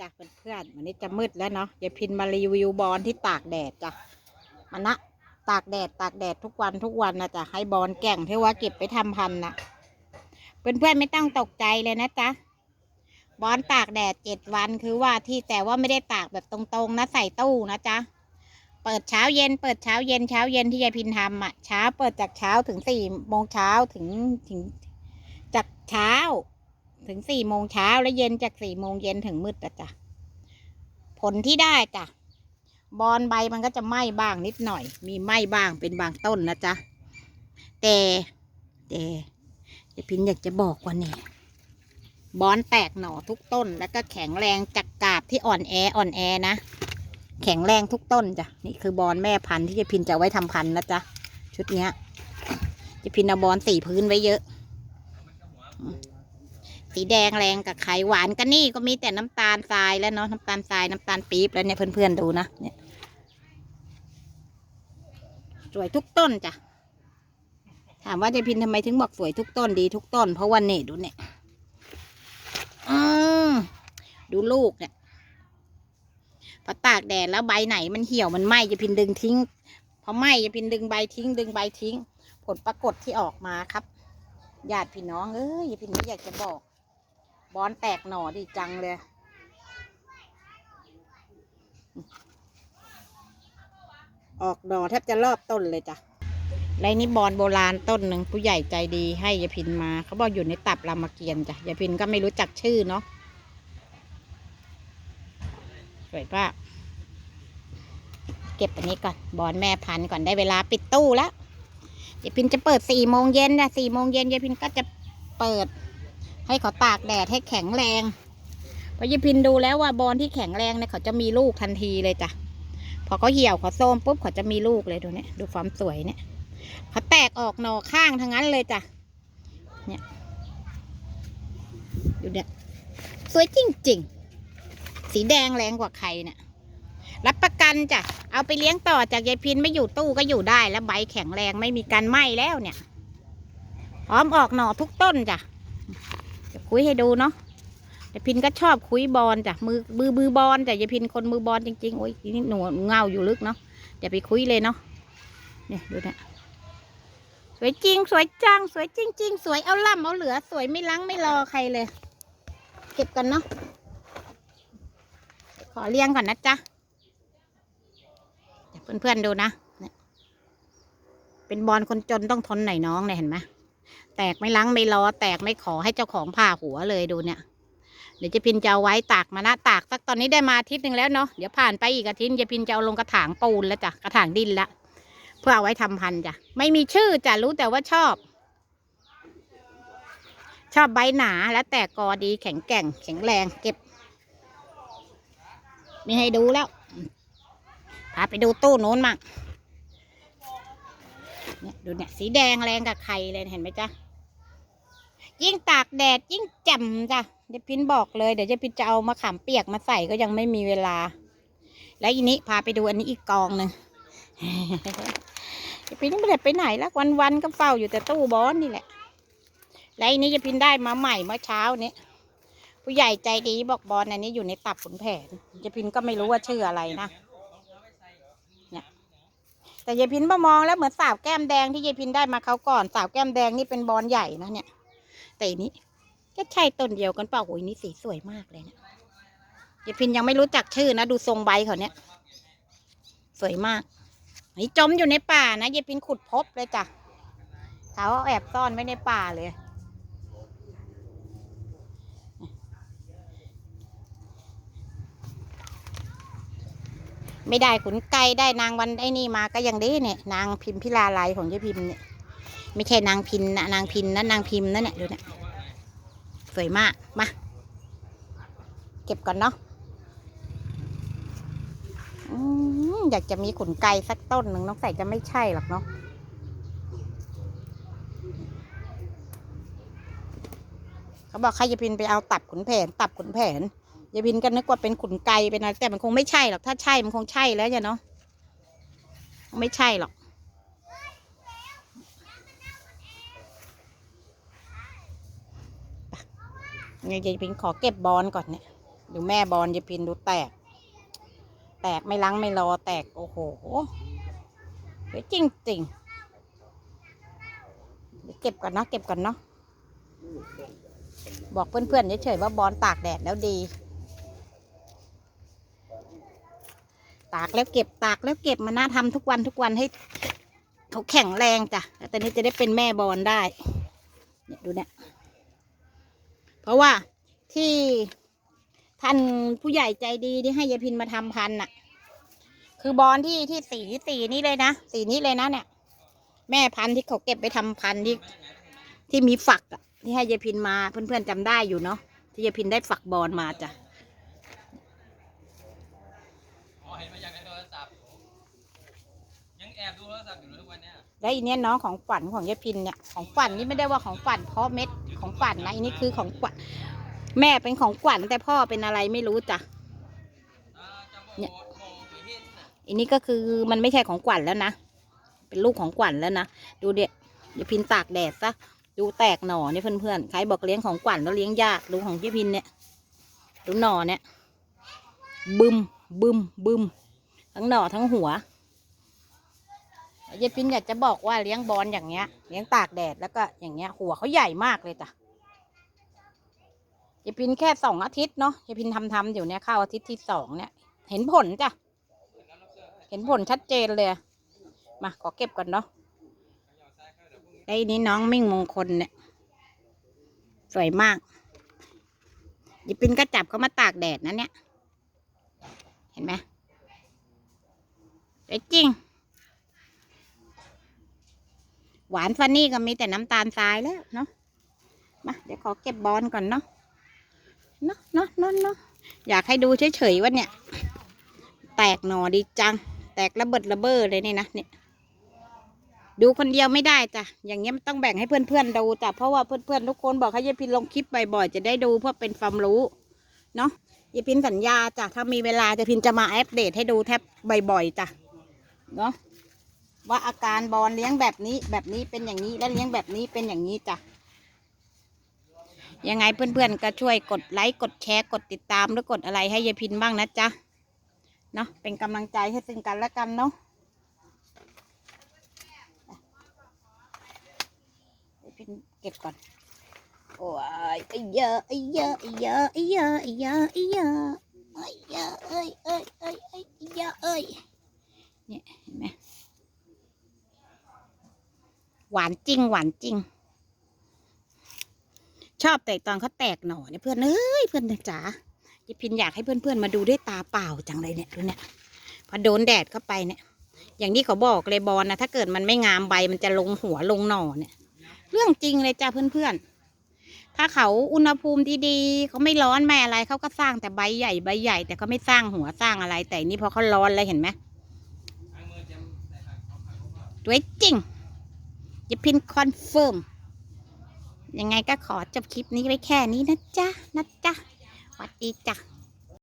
จ้ะเพื่อนๆวันนี้จะมืดแล้วเนาะยายพินมารีวิวบอลที่ตากแดดจ้ะมันนะตากแดดตากแดดทุกวันทุกวันนะจ๊ะให้บอลแก่งที่ว่าเก็บไปทำพันนะเพื่อนๆไม่ต้องตกใจเลยนะจ๊ะบอลตากแดดเจ็ดวันคือว่าที่แต่ว่าไม่ได้ตากแบบตรงๆนะใส่ตู้นะจ๊ะเปิดเช้าเย็นเปิดเช้าเย็นเช้าเย็นที่ยายพินทำอะเช้าเปิดจากเช้าถึงสี่โมงเช้าถึงถึงจากเช้า ถึงสี่โมงเช้าแล้วเย็นจากสี่โมงเย็นถึงมืดอะจ้ะผลที่ได้จ้ะบอนใบมันก็จะไหม้บ้างนิดหน่อย มีไหม้บ้างเป็นบางต้นนะจ๊ะแต่แต่เดี๋ยวพินอยากจะบอกว่าเนี่ยบอนแตกหน่อทุกต้น แล้วก็แข็งแรงจากกาบที่อ่อนแออ่อนแอนะแข็งแรงทุกต้นจ้ะนี่คือบอนแม่พันธุ์ที่จะพินจะไว้ทำพันธุ์นะจ๊ะชุดเนี้ย จะพินเอาบอนสี่พื้นไว้เยอะ สีแดงแรงกับไข่หวานก็นี่ก็มีแต่น้ำตาลทรายแล้วเนาะน้ำตาลทรายน้ำตาลปี๊บแล้วเนี่ยเพื่อนๆดูนะเนี่ยสวยทุกต้นจ้ะถามว่าเจพินทำไมถึงบอกสวยทุกต้นดีทุกต้น เพราะว่าเนี่ยดูเนี่ยอืมดูลูกเนี่ยพอตากแดดแล้วใบไหนมันเหี่ยวมันไหม้เจพินดึงทิ้งพอไหม้เจพินดึงใบทิ้ง ดึงใบทิ้ง ผลปรากฏที่ออกมาครับญาติพี่น้องเอ้ยเจพินไม่อยากจะบอก บอนแตกหน่อดีจังเลย ออกหน่อแทบจะรอบต้นเลยจ้ะไรนี่บอนโบราณต้นหนึ่งผู้ใหญ่ใจดีให้ยายพินมา เขาบอกอยู่ในตับรามเกียรติจ้ะยายพินก็ไม่รู้จักชื่อเนาะสวยป้าเก็บอันนี้ก่อน บอนแม่พันก่อนได้เวลาปิดตู้แล้วยายพินจะเปิดสี่โมงเย็นนะสี่โมงเย็นยายพินก็จะเปิด ให้เขาตากแดดให้แข็งแรงพราะยายพินดูแล้วว่าบอลที่แข็งแรงเนี่ยเขาจะมีลูกทันทีเลยจ้ะพอเขาเหี่ยวเขาโซมปุ๊บเขาจะมีลูกเลยดูเนี่ยดูความสวยเนี่ยเขาแตกออกหน่อข้างทั้งนั้นเลยจ้ะเนี่ยดูเนี่ยสวยจริงๆ สีแดงแรงกว่าใครเนี่ยรับประกันจ้ะ เอาไปเลี้ยงต่อจากยายพินไม่อยู่ตู้ก็อยู่ได้ แล้วใบแข็งแรงไม่มีการไหม้แล้วเนี่ย พร้อมออกหน่อทุกต้นจ้ะ จะคุยให้ดูเนาะแต่พินก็ชอบคุยบอลจ้ะมือมือมือบอลแต่ยายพินคนมือบอลจริงๆโอ้ยนี่หนูเงาอยู่ลึกเนาะอย่าไปคุยเลยเนาะเนี่ยดูเนี่ยสวยจริง สวยจัง สวยจริง ๆ สวยเอาล่ำเอาเหลือ สวยไม่ลังไม่รอใครเลย เก็บกันเนาะขอเลี้ยงก่อนนะจ๊ะเดี๋ยวเพื่อนๆดูนะเนี่ยเป็นบอลคนจนต้องทนหน่อยน้องเนี่ยเห็นไหม แตกไม่ลังไม่รอแตกไม่ขอให้เจ้าของผ่าหัวเลยดูเนี่ย เดี๋ยวจะพินจะเอาไว้ตากมานะตากสักตอนนี้ได้มาอาทิตย์หนึ่งแล้วเนาะเดี๋ยวผ่านไปอีกอาทิตย์จะพินจะเอาลงกระถางปูนแล้วจ้ะกระถางดินละเพื่อเอาไว้ทำพันธุ์จ้ะไม่มีชื่อจ้ะรู้แต่ว่าชอบ ชอบใบหนาและแตกกอดีแข็งแกร่ง แข็งแรงเก็บมีให้ดูแล้วพาไปดูตู้โน้นมั่ง เนี่ยดูเนี่ยสีแดงแรงกับไข่เลยเห็นไหมจ๊ะยิ่งตากแดดยิ่งแจ่มจ้ะเดี๋ยวพินบอกเลยเดี๋ยวจะพินจะเอามะขามเปียกมาใส่ก็ยังไม่มีเวลา แล้วอีนี้พาไปดูอันนี้อีกกองหนึ่งเดชพินไม่ได้ไปไหนล้ววันๆก็เฝ้าอยู่แต่ตู้บอสนี่แหละ แล้วอันนี้จะพินได้มาใหม่เมื่อเช้านี้ผู้ใหญ่ใจดีบอกบอลอันนี้อยู่ในตับขุนแผนจะพินก็ไม่รู้ว่าชื่ออะไรนะ แต่ยายพินมามองแล้วเหมือนสาวแก้มแดงที่ยายพินได้มาเขาก่อนสาวแก้มแดงนี่เป็นบอลใหญ่นะเนี่ย แต่อันนี้ก็ใช่ต้นเดียวกันเปล่าโอ้ยนี่สีสวยมากเลยเนี่ยยายพินยังไม่รู้จักชื่อนะ ดูทรงใบเขาเนี่ยสวยมากนี่จมอยู่ในป่านะยายพินขุดพบเลยจ้ะเขาเอาแอบซ่อนไว้ในป่าเลย ไม่ได้ขุนไก่ได้นางวันไอ้นี่มาก็ยังดีเนี่ย นางพิมพิลาไลของยายพิมเนี่ย ไม่ใช่นางพินนะนางพินนะนางพิมนั่นเนี่ยดูเนี่ยสวยมากมาเก็บก่อนเนาะอืมอยากจะมีขุนไก่สักต้นหนึ่งน้องใส่จะไม่ใช่หรอกเนาะเขาบอกใครจะพินไปเอาตับขุนแผน ตับขุนแผน ยายพินก็นึกว่าเป็นขุนไก่เป็นอะไรแต่มันคงไม่ใช่หรอก ถ้าใช่มันคงใช่แล้วเนาะไม่ใช่หรอกเนี่ยายพินขอเก็บบอลก่อนเนี่ย ดูแม่บอลจะพินดูแตก แตกไม่ลังไม่รอแตกโอ้โหเฮ้ยจริงจริงเดี๋ยวเก็บก่อนเนาะเก็บก่อนเนาะบอกเพื่อนๆเฉยๆว่าบอลตากแดดแล้วดี ตากแล้วเก็บตากแล้วเก็บมาน่าทำทุกวันทุกวันให้เขาแข็งแรงจ้ะแตอนนี้จะได้เป็นแม่บอลได้ เนี่ยดูเนี่ย เพราะว่าที่ท่านผู้ใหญ่ใจดีที่ให้ยายพินมาทำพันน่ะ คือบอลที่ที่สีสีนี้เลยนะ สีนี้เลยนะเนี่ย แม่พันธุ์ที่เขาเก็บไปทำพันธุ์ที่ที่มีฝักอะที่ให้ยายพินมาเพื่อนๆจำได้อยู่เนาะที่ยายพินได้ฝักบอลมาจ้ะ อ๋อเห็นมาจากในโทรศัพท์ ยังแอบดูโทรศัพท์อยู่เลยทุกวันเนี้ยแล้วอีเนี้ยน้องของฝันของยายพินเนี่ยของฝันนี่ไม่ได้ว่าของฝันเพราะเม็ดของฝันนะอันนี้คือของฝันแม่เป็นของขวัญแต่พ่อเป็นอะไรไม่รู้จ้ะอ่าจะบอกเนี่ยบอกไปเห็นน่ะอันนี้ก็คือมันไม่ใช่ของขวัญแล้วนะเป็นลูกของขวัญแล้วนะดูเดี๋ยวอย่าพินตากแดดซะดูแตกหน่อเนี่ยเพื่อนๆใครบอกเลี้ยงของขวัญแล้วเลี้ยงยากดูของยี่พินเนี่ยดูหน่อเนี่ยบึมบึมบึมทั้งหน่อทั้งหัว ยายพินอยากจะบอกว่าเลี้ยงบอลอย่างเงี้ย เลี้ยงตากแดดแล้วก็อย่างเงี้ย หัวเขาใหญ่มากเลยจ้ะยายพินแค่สองอาทิตย์เนาะยายพินทำทำๆอยู่เนี่ยเข้าอาทิตย์ที่สองเนี่ย เห็นผลจ้ะ เห็นผลชัดเจนเลย มาขอเก็บก่อนเนาะไอ้นี้น้องมิ่งมงคลเนี่ย สวยมากยิปินก็จับเขามาตากแดดนะเนี่ย เห็นไหมสวยจริง หวานฟันนี่ก็มีแต่น้ำตาลทรายแล้วเนาะมาเดี๋ยวขอเก็บบอลก่อนเนาะเนาะเนาะเนาะเนาะอยากให้ดูเฉยๆว่าเนี่ย แตกหน่อดีจัง แตกระเบิดระเบ้อเลยนี่นะเนี่ยดูคนเดียวไม่ได้จ้ะ อย่างเงี้ยมันต้องแบ่งให้เพื่อนๆดูจ้ะ เพราะว่าเพื่อนๆทุกคนบอกให้ยายพินลงคลิปบ่อยๆจะได้ดูเพื่อเป็นความรู้ เนาะยายพินสัญญาจ้ะ ถ้ามีเวลาจะพินจะมาอัปเดตให้ดูแทบบ่อยๆจ้ะ เนาะ ว่าอาการบอลเลี้ยงแบบนี้แบบนี้เป็นอย่างนี้และเลี้ยงแบบนี้เป็นอย่างนี้จ้ะยังไงเพื่อนๆก็ช่วยกดไลค์กดแชร์กดติดตามหรือกดอะไรให้ยายพินบ้างนะจ๊ะเนาะเป็นกำลังใจให้ซึ่งกันและกันเนาะเดี๋ยพี่เก็บก่อนโอ้ยไอ้เยอะไอ้เยอะไอ้เยอะไอ้เยอะไอ้เยอะไอ้เยอะไอ้เยอะเอ้ยเอ้ยเอ้ยเอ้ยไอ้เยอะเอ้ยเนี่ยเห็นไหม หวานจริง หวานจริง ชอบแต่ตอนเขาแตกหน่อเนี่ยเพื่อนเอ้ยเพื่อนจ๋ายิพินอยากให้เพื่อนๆมาดูด้วยตาเปล่าจังเลยเนี่ยดูเนี่ย พอโดนแดดเข้าไปเนี่ย อย่างที่เขาบอกเลยบอลนะถ้าเกิดมันไม่งามใบมันจะลงหัวลงหน่อเนี่ย เรื่องจริงเลยจ้าเพื่อนๆ ถ้าเขาอุณหภูมิดีๆเขาไม่ร้อนไม่อะไรเขาก็สร้างแต่ใบใหญ่ใบใหญ่ แต่เขาไม่สร้างหัวสร้างอะไร แต่นี่พอเขาร้อนเลยเห็นไหมด้วยจริง ยิพินคอนเฟิร์มยังไงก็ขอจบคลิปนี้ไว้แค่นี้นะจ๊ะนะจ๊ะสวัสดีจ้ะ